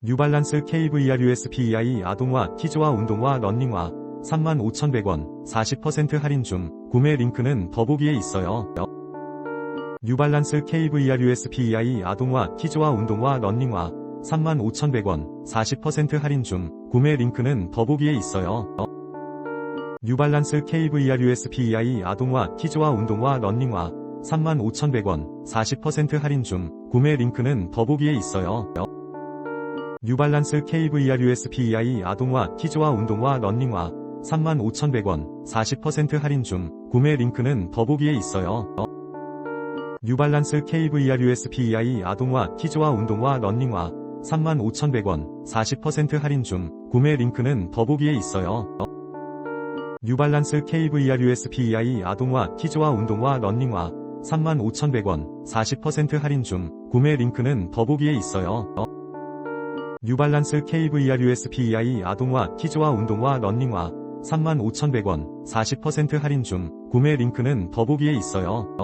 뉴발란스 KVR USPEI 아동화 키즈와 운동화 런닝화 35,100원 40% 할인 중 구매 링크는 더보기에 있어요. 뉴발란스 KVR USPEI 아동화 키즈와 운동화 런닝화 35,100원 40% 할인 중 구매 링크는 더보기에 있어요. 뉴발란스 KVR USPEI 아동화 키즈와 운동화 런닝화 35,100원 40% 할인 중 구매 링크는 더보기에 있어요. 뉴발란스 KVR USPEI 아동화 키즈와 운동화 런닝화 35,100원 40% 할인 중 구매 링크는 더보기에 있어요. 뉴발란스 KVR USPEI 아동화 키즈와 운동화 런닝화 35,100원 40% 할인 중 구매 링크는 더보기에 있어요. 뉴발란스 KVR USPEI 아동화 키즈와 운동화 런닝화 35,100원 40% 할인 중 구매 링크는 더보기에 있어요. 뉴발란스 KVR USPEI 아동화 키즈와 운동화 런닝화 35,100원 40% 할인 중 구매 링크는 더보기에 있어요.